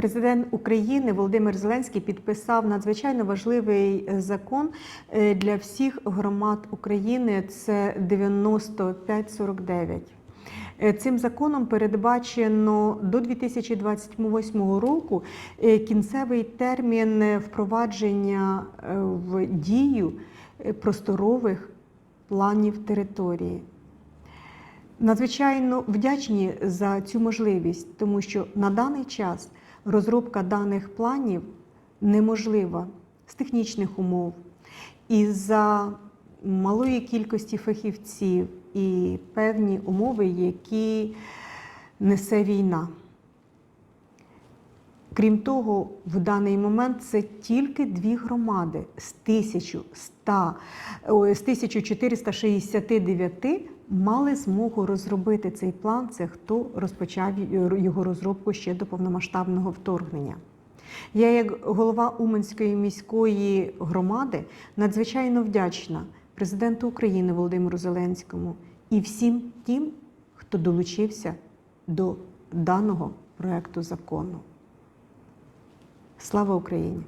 Президент України Володимир Зеленський підписав надзвичайно важливий е, закон е, для всіх громад України. Це 9549. Е, Цим законом передбачено до 2028 року кінцевий термін впровадження в дію просторових планів території. Надзвичайно вдячні за цю можливість, тому що на даний час розробка даних планів неможлива з технічних умов і за малої кількості фахівців і певні умови, які несе війна. Крім того, в даний момент це тільки дві громади з 1100, ой, з 1469 мали змогу розробити цей план. Це хто розпочав його розробку ще до повномасштабного вторгнення. Я, як голова Уманської міської громади, надзвичайно вдячна президенту України Володимиру Зеленському і всім тим, хто долучився до даного проекту закону. Слава Україні!